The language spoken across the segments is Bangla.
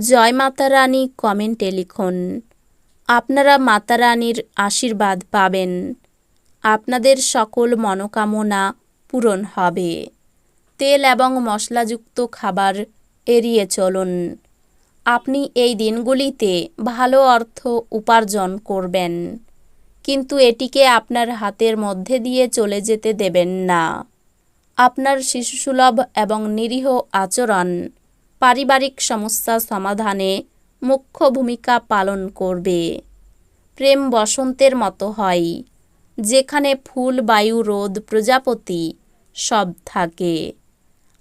জয় মাতারানী কমেন্টে লিখুন, আপনারা মাতারানীর আশীর্বাদ পাবেন। আপনাদের সকল মনোকামনা পূরণ হবে। তেল এবং মশলাযুক্ত খাবার এড়িয়ে চলুন। আপনি এই দিনগুলিতে ভালো অর্থ উপার্জন করবেন, কিন্তু এটিকে আপনার হাতের মধ্যে দিয়ে চলে যেতে দেবেন না। আপনার শিশুসুলভ এবং নিরীহ আচরণ পারিবারিক সমস্যা সমাধানে মুখ্য ভূমিকা পালন করবে। প্রেম বসন্তের মতো হয়, যেখানে ফুল, বায়ু, রোদ, প্রজাপতি সব থাকে।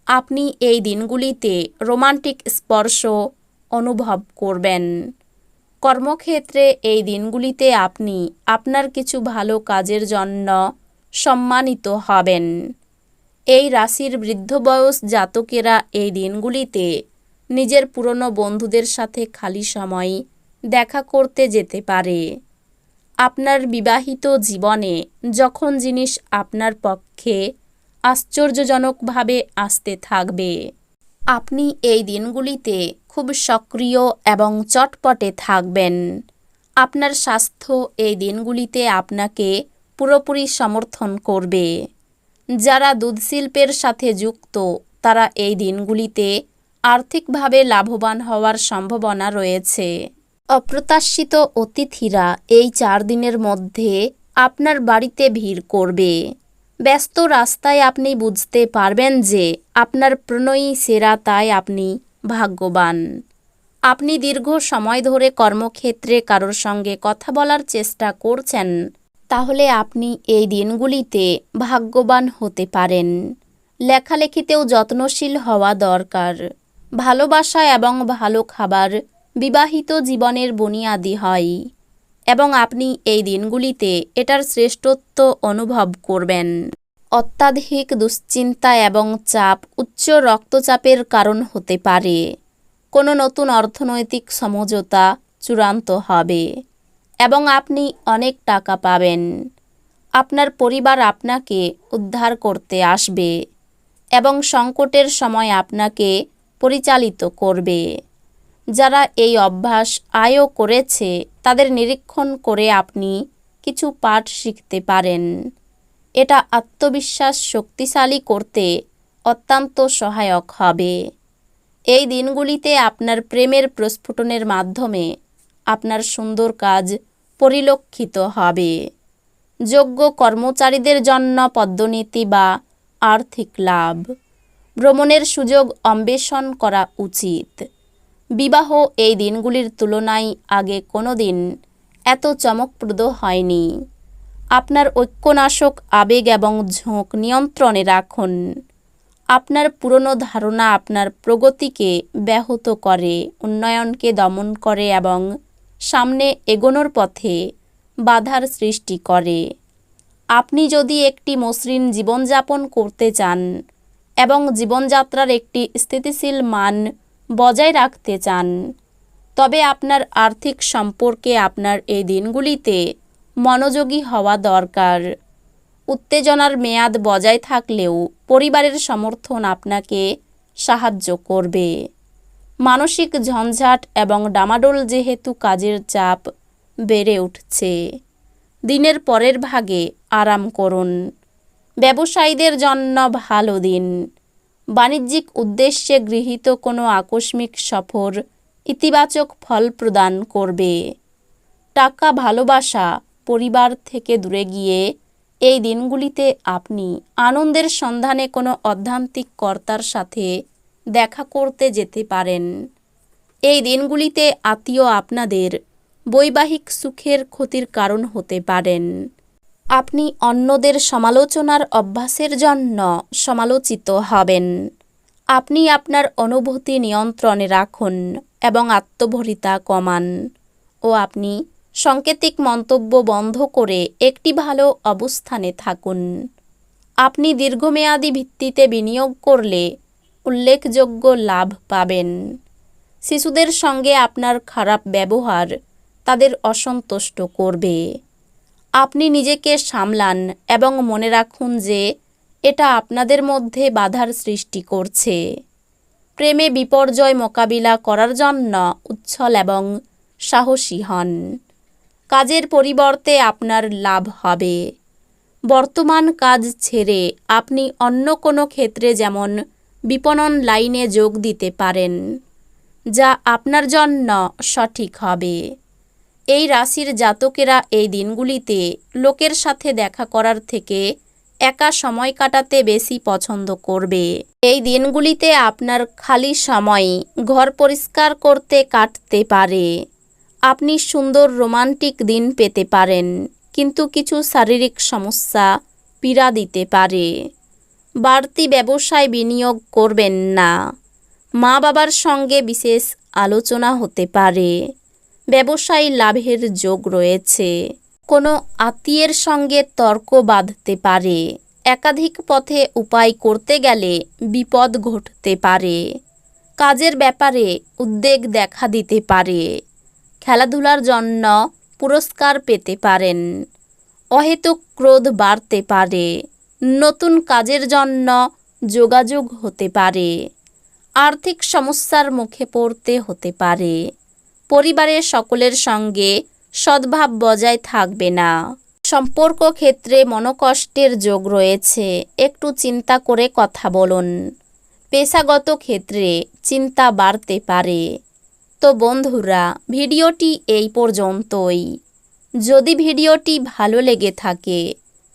আপনি এই দিনগুলিতে রোমান্টিক স্পর্শ অনুভব করবেন। কর্মক্ষেত্রে এই দিনগুলিতে আপনি আপনার কিছু ভালো কাজের জন্য সম্মানিত হবেন। এই রাশির বৃদ্ধ বয়স জাতকেরা এই দিনগুলিতে নিজের পুরনো বন্ধুদের সাথে খালি সময় দেখা করতে যেতে পারে। আপনার বিবাহিত জীবনে যখন জিনিস আপনার পক্ষে আশ্চর্যজনকভাবে আসতে থাকবে, আপনি এই দিনগুলিতে খুব সক্রিয় এবং চটপটে থাকবেন। আপনার স্বাস্থ্য এই দিনগুলিতে আপনাকে পুরোপুরি সমর্থন করবে। যারা দুধ শিল্পের সাথে যুক্ত, তারা এই দিনগুলিতে আর্থিকভাবে লাভবান হওয়ার সম্ভাবনা রয়েছে। অপ্রত্যাশিত অতিথিরা এই চার দিনের মধ্যে আপনার বাড়িতে ভিড় করবে। ব্যস্ত রাস্তায় আপনি বুঝতে পারবেন যে আপনার প্রণয়ী সেরা তাই আপনি ভাগ্যবান। আপনি দীর্ঘ সময় ধরে কর্মক্ষেত্রে কারোর সঙ্গে কথা বলার চেষ্টা করছেন তাহলে আপনি এই দিনগুলিতে ভাগ্যবান হতে পারেন। লেখালেখিতেও যত্নশীল হওয়া দরকার। ভালোবাসা এবং ভালো খাবার বিবাহিত জীবনের বুনিয়াদি হয় এবং আপনি এই দিনগুলিতে এটার শ্রেষ্ঠত্ব অনুভব করবেন। অত্যাধিক দুশ্চিন্তা এবং চাপ উচ্চ রক্তচাপের কারণ হতে পারে। কোনো নতুন অর্থনৈতিক সমঝোতা চূড়ান্ত হবে। এবং আপনি অনেক টাকা পাবেন। আপনার পরিবার আপনাকে উদ্ধার করতে আসবে এবং সংকটের সময় আপনাকে পরিচালিত করবে। যারা এই অভ্যাস আয়ও করেছে, তাদের নিরীক্ষণ করে আপনি কিছু পাঠ শিখতে পারেন। এটা আত্মবিশ্বাস শক্তিশালী করতে অত্যন্ত সহায়ক হবে। এই দিনগুলিতে আপনার প্রেমের প্রস্ফুটনের মাধ্যমে আপনার সুন্দর কাজ পরিলক্ষিত হবে। যোগ্য কর্মচারীদের জন্য পদ্মনীতি বা আর্থিক লাভ। ভ্রমণের সুযোগ অন্বেষণ করা উচিত। বিবাহ এই দিনগুলির তুলনায় আগে কোনো দিন এত চমকপ্রদ হয়নি। আপনার ঐক্যনাশক আবেগ এবং ঝোঁক নিয়ন্ত্রণে রাখুন। আপনার পুরনো ধারণা আপনার প্রগতিকে ব্যাহত করে, উন্নয়নকে দমন করে এবং সামনে এগোনোর পথে বাধার সৃষ্টি করে। আপনি যদি একটি মসৃণ জীবনযাপন করতে চান এবং জীবনযাত্রার একটি স্থিতিশীল মান বজায় রাখতে চান, তবে আপনার আর্থিক সম্পর্কে আপনার এই দিনগুলিতে মনোযোগী হওয়া দরকার। উত্তেজনার মেয়াদ বজায় থাকলেও পরিবারের সমর্থন আপনাকে সাহায্য করবে। মানসিক ঝঞ্ঝাট এবং ডামাডোল যেহেতু কাজের চাপ বেড়ে উঠছে। দিনের পরের ভাগে আরাম করুন। ব্যবসায়ীদের জন্য ভালো দিন। বাণিজ্যিক উদ্দেশ্যে গৃহীত কোনো আকস্মিক সফর ইতিবাচক ফল প্রদান করবে। টাকা ভালোবাসা পরিবার থেকে দূরে গিয়ে এই দিনগুলিতে আপনি আনন্দের সন্ধানে কোনো অধ্যান্তিক কর্তার সাথে দেখা করতে যেতে পারেন। এই দিনগুলিতে আত্মীয় আপনাদের বৈবাহিক সুখের ক্ষতির কারণ হতে পারেন। আপনি অন্যদের সমালোচনার অভ্যাসের জন্য সমালোচিত হবেন। আপনি আপনার অনুভূতি নিয়ন্ত্রণে রাখুন এবং আত্মভরিতা কমান ও আপনি সাংকেতিক মন্তব্য বন্ধ করে একটি ভালো অবস্থানে থাকুন। আপনি দীর্ঘমেয়াদী ভিত্তিতে বিনিয়োগ করলে উল্লেখযোগ্য লাভ পাবেন। শিশুদের সঙ্গে আপনার খারাপ ব্যবহার তাদের অসন্তুষ্ট করবে। আপনি নিজেকে সামলান এবং মনে রাখুন যে এটা আপনাদের মধ্যে বাধার সৃষ্টি করছে। প্রেমে বিপর্যয় মোকাবিলা করার জন্য উচ্ছল এবং সাহসী হন। কাজের পরিবর্তে আপনার লাভ হবে। বর্তমান কাজ ছেড়ে আপনি অন্য কোনো ক্ষেত্রে যেমন বিপণন লাইনে যোগ দিতে পারেন, যা আপনার জন্য সঠিক হবে। এই রাশির জাতকেরা এই দিনগুলিতে লোকের সাথে দেখা করার থেকে একা সময় কাটাতে বেশি পছন্দ করবে। এই দিনগুলিতে আপনার খালি সময় ঘর পরিষ্কার করতে কাটতে পারে। আপনি সুন্দর রোমান্টিক দিন পেতে পারেন, কিন্তু কিছু শারীরিক সমস্যা পীড়া দিতে পারে। বাড়তি ব্যবসায় বিনিয়োগ করবেন না। মা বাবার সঙ্গে বিশেষ আলোচনা হতে পারে। ব্যবসায়ী লাভের যোগ রয়েছে। কোনো আত্মীয়ের সঙ্গে তর্ক বাঁধতে পারে। একাধিক পথে উপায় করতে গেলে বিপদ ঘটতে পারে। কাজের ব্যাপারে উদ্বেগ দেখা দিতে পারে। খেলাধুলার জন্য পুরস্কার পেতে পারেন। অহেতুক ক্রোধ বাড়তে পারে। নতুন কাজের জন্য যোগাযোগ হতে পারে। আর্থিক সমস্যার মুখে পড়তে হতে পারে। পরিবারের সকলের সঙ্গে সদ্ভাব বজায় থাকবে না। সম্পর্ক ক্ষেত্রে মনোকষ্টের যোগ রয়েছে। একটু চিন্তা করে কথা বলুন। পেশাগত ক্ষেত্রে চিন্তা বাড়তে পারে। তো বন্ধুরা, ভিডিওটি এই পর্যন্তই। যদি ভিডিওটি ভালো লেগে থাকে